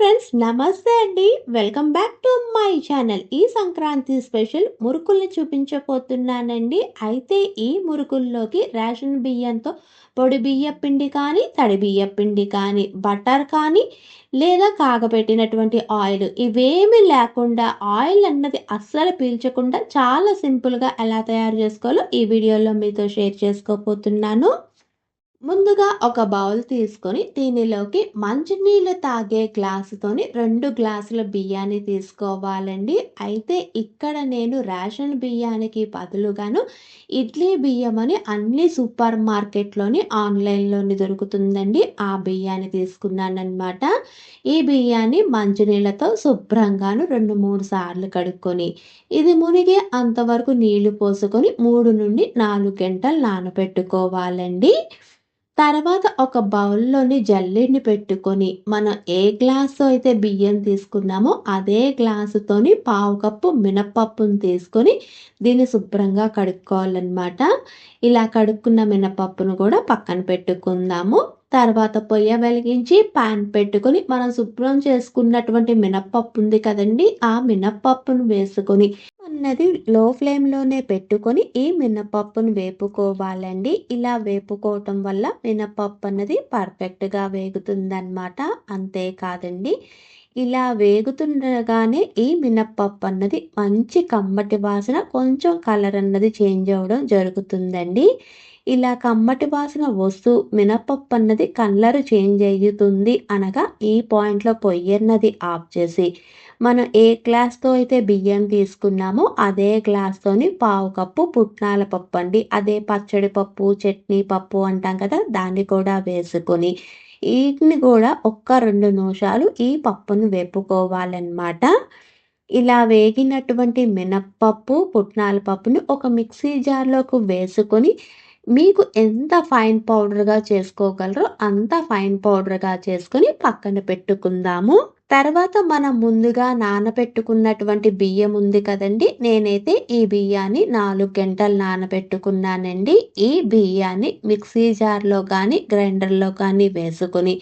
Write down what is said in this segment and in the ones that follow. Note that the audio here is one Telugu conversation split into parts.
ఫ్రెండ్స్ నమస్తే అండి. Welcome back to my channel ఈ సంక్రాంతి స్పెషల్ మురుకుల్ని చూపించబోతున్నానండి. అయితే ఈ మురుకుల్లోకి రేషన్ బియ్యంతో పొడి బియ్య పిండి కానీ తడి బియ్య పిండి కానీ బటర్ కానీ లేదా కాగబెట్టినటువంటి ఆయిల్ ఇవేమీ లేకుండా ఆయిల్ అన్నది అస్సలు పీల్చకుండా చాలా సింపుల్గా ఎలా తయారు చేసుకోవాలో ఈ వీడియోలో మీతో షేర్ చేసుకోబోతున్నాను. ముందుగా ఒక బౌల్ తీసుకొని దీనిలోకి మంచినీళ్ళు తాగే గ్లాసుతోని రెండు గ్లాసుల బియ్యాన్ని తీసుకోవాలండి. అయితే ఇక్కడ నేను రేషన్ బియ్యానికి బదులుగాను ఇడ్లీ బియ్యం అని అన్ని సూపర్ మార్కెట్లోని ఆన్లైన్లోని దొరుకుతుందండి. ఆ బియ్యాన్ని తీసుకున్నానమాట ఈ బియ్యాన్ని మంచినీళ్ళతో శుభ్రంగాను రెండు మూడు సార్లు కడుక్కొని ఇది మునిగే అంతవరకు నీళ్ళు పోసుకొని మూడు నుండి నాలుగు గంటలు నానబెట్టుకోవాలండి. తర్వాత ఒక బౌల్లోని జల్లిని పెట్టుకొని మనం ఏ గ్లాసు అయితే బియ్యం తీసుకున్నామో అదే గ్లాసుతోని పావు కప్పు మినపప్పును తీసుకొని దీన్ని శుభ్రంగా కడుక్కోవాలన్నమాట. ఇలా కడుక్కున్న మినపప్పును కూడా పక్కన పెట్టుకుందాము. తర్వాత పొయ్య వెలిగించి పాన్ పెట్టుకొని మనం శుభ్రం చేసుకున్నటువంటి మినప్పప్పు ఉంది కదండి ఆ మినప్పప్పును వేసుకొని ఉన్నది లో ఫ్లేమ్లోనే పెట్టుకొని ఈ మినపప్పును వేపుకోవాలండి. ఇలా వేపుకోవటం వల్ల మినపప్పు అన్నది పర్ఫెక్ట్గా వేగుతుందన్నమాట. అంతేకాదండి. ఇలా వేగుతుండగానే ఈ మినప్పప్పు అన్నది మంచి కమ్మటి వాసన కొంచెం కలర్ అన్నది చేంజ్ అవ్వడం జరుగుతుందండి. ఇలా కమ్మటి వాసన వస్తూ మినపప్పు అన్నది కలరు చేంజ్ అయ్యుతుంది అనగా ఈ పాయింట్లో పొయ్యి అన్నది ఆఫ్ చేసి మనం ఏ గ్లాస్తో అయితే బియ్యం తీసుకున్నామో అదే గ్లాస్తోని పావు కప్పు పుట్నాల పప్పు అండి. అదే పచ్చడి పప్పు చట్నీ పప్పు అంటాం కదా దాన్ని కూడా వేసుకొని వీటిని కూడా ఒక్క రెండు నిమిషాలు ఈ పప్పును వేపుకోవాలన్నమాట. ఇలా వేగినటువంటి మినప్పప్పు పుట్నాల పప్పుని ఒక మిక్సీ జార్లోకి వేసుకొని మీకు ఎంత ఫైన్ పౌడర్గా చేసుకోగలరో అంత ఫైన్ పౌడర్గా చేసుకొని పక్కన పెట్టుకుందాము. తర్వాత మనం ముందుగా నానబెట్టుకున్నటువంటి బియ్యం ఉంది కదండి. నేనైతే ఈ బియ్యాన్ని నాలుగు గంటలు నానబెట్టుకున్నానండి. ఈ బియ్యాన్ని మిక్సీ జార్లో కానీ గ్రైండర్లో కానీ వేసుకొని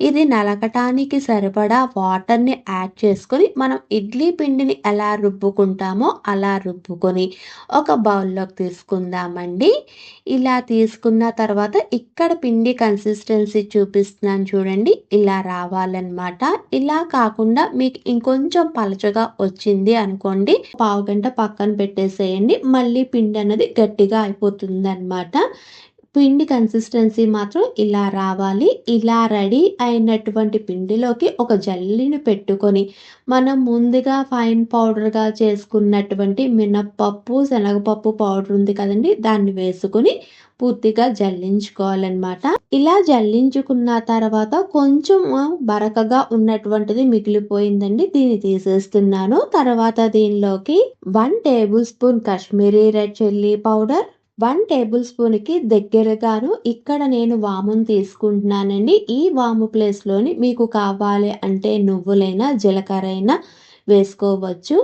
ఇది నలకటానికి సరిపడా వాటర్ని యాడ్ చేసుకొని మనం ఇడ్లీ పిండిని ఎలా రుబ్బుకుంటామో అలా రుబ్బుకొని ఒక బౌల్లోకి తీసుకుందామండి. ఇలా తీసుకున్న తర్వాత ఇక్కడ పిండి కన్సిస్టెన్సీ చూపిస్తున్నాను చూడండి. ఇలా రావాలన్నమాట. ఇలా కాకుండా మీకు ఇంకొంచెం పలచగా వచ్చింది అనుకోండి పావు గంట పక్కన పెట్టేసేయండి. మళ్ళీ పిండి అన్నది గట్టిగా అయిపోతుంది అనమాట పిండి కన్సిస్టెన్సీ మాత్రం ఇలా రావాలి. ఇలా రెడీ అయినటువంటి పిండిలోకి ఒక జల్లిని పెట్టుకొని మనం ముందుగా ఫైన్ పౌడర్గా చేసుకున్నటువంటి మినప్పప్పు శనగపప్పు పౌడర్ ఉంది కదండి దాన్ని వేసుకొని పూర్తిగా జల్లించుకోవాలన్నమాట. ఇలా జల్లించుకున్న తర్వాత కొంచెం బరకగా ఉన్నటువంటిది మిగిలిపోయిందండి దీన్ని తీసేస్తున్నాను. తర్వాత దీనిలోకి one tablespoon Kashmiri red chilli powder one table స్పూన్కి దగ్గరగాను ఇక్కడ నేను వామును తీసుకుంటున్నానండి. ఈ వాము ప్లేస్లోని మీకు కావాలి అంటే నువ్వులైనా జీలకర్ర అయినా వేసుకోవచ్చు.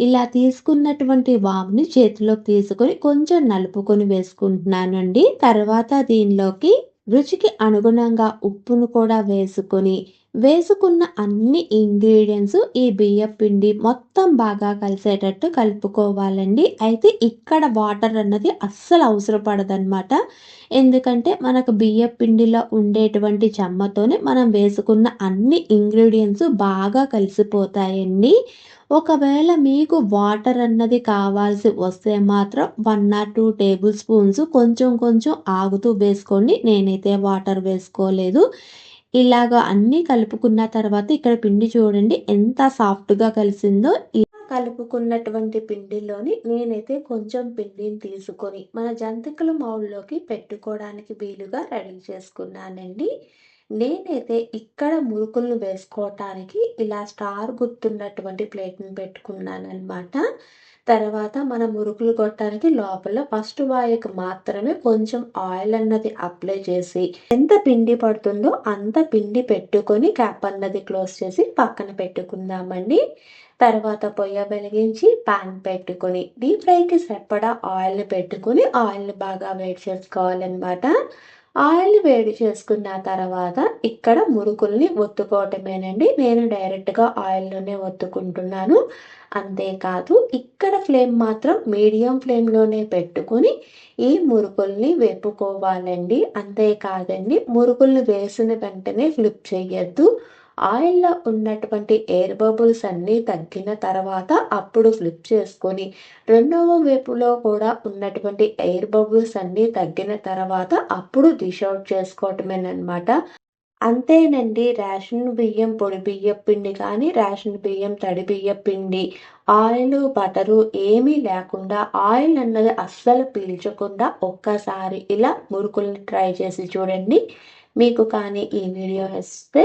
ఇలా తీసుకున్నటువంటి వాముని చేతిలోకి తీసుకొని కొంచెం నలుపుకొని వేసుకుంటున్నానండి. తర్వాత దీనిలోకి రుచికి అనుగుణంగా ఉప్పును కూడా వేసుకొని వేసుకున్న అన్ని ఇంగ్రీడియంట్స్ ఈ బియ్యం పిండి మొత్తం బాగా కలిసేటట్టు కలుపుకోవాలండి. అయితే ఇక్కడ వాటర్ అన్నది అస్సలు అవసరపడదనమాట ఎందుకంటే మనకు బియ్యం పిండిలో ఉండేటువంటి చెమ్మతోనే మనం వేసుకున్న అన్ని ఇంగ్రీడియంట్స్ బాగా కలిసిపోతాయండి. ఒకవేళ మీకు వాటర్ అన్నది కావాల్సి వస్తే మాత్రం one or two tablespoons కొంచెం కొంచెం ఆగుతూ వేసుకోండి. నేనైతే వాటర్ వేసుకోలేదు. ఇలాగ అన్నీ కలుపుకున్న తర్వాత ఇక్కడ పిండి చూడండి ఎంత సాఫ్ట్గా కలిసిందో కలుపుకున్నటువంటి పిండిలోని నేనైతే కొంచెం పిండిని తీసుకొని మన జంతికల మౌల్లోకి పెట్టుకోవడానికి వీలుగా రెడీ చేసుకున్నానండి. నేనైతే ఇక్కడ మురుకులను వేసుకోవటానికి ఇలా స్టార్ గుర్తున్నటువంటి ప్లేట్ని పెట్టుకున్నాను అనమాట తర్వాత మన మురుకులు కొట్టడానికి లోపల ఫస్ట్ వాయికి మాత్రమే కొంచెం ఆయిల్ అన్నది అప్లై చేసి ఎంత పిండి పడుతుందో అంత పిండి పెట్టుకొని క్యాప్ అన్నది క్లోజ్ చేసి పక్కన పెట్టుకుందామండి. తర్వాత పొయ్య వెలిగించి పాన్ పెట్టుకొని డీప్ ఫ్రైకి సరిపడా ఆయిల్ని పెట్టుకుని ఆయిల్ని బాగా వేడి చేసుకోవాలన్నమాట. ఆయిల్ వేడి చేసుకున్న తర్వాత ఇక్కడ మురుకుల్ని ఒత్తుకోవటమేనండి. నేను డైరెక్ట్గా ఆయిల్లోనే ఒత్తుకుంటున్నాను. అంతేకాదు ఇక్కడ ఫ్లేమ్ మాత్రం మీడియం ఫ్లేమ్లోనే పెట్టుకుని ఈ మురుకుల్ని వేపుకోవాలండి. అంతేకాదండి మురుకుల్ని వేసిన వెంటనే ఫ్లిప్ చేయొద్దు. ఆయిల్లో ఉన్నటువంటి ఎయిర్ బబుల్స్ అన్నీ తగ్గిన తర్వాత అప్పుడు ఫ్లిప్ చేసుకొని రెండవ వైపులో కూడా ఉన్నటువంటి ఎయిర్ బబుల్స్ అన్నీ తగ్గిన తర్వాత అప్పుడు డిష్ అవుట్ చేసుకోవటమేనమాట అంతేనండి రేషన్ బియ్యం పొడి బియ్యం పిండి కానీ రేషన్ బియ్యం తడి బియ్యం పిండి ఆయిల్ బటరు ఏమీ లేకుండా ఆయిల్ అన్నది అస్సలు పీల్చకుండా ఒక్కసారి ఇలా మురుకుల్ని ట్రై చేసి చూడండి. మీకు కానీ ఈ వీడియో ఇస్తే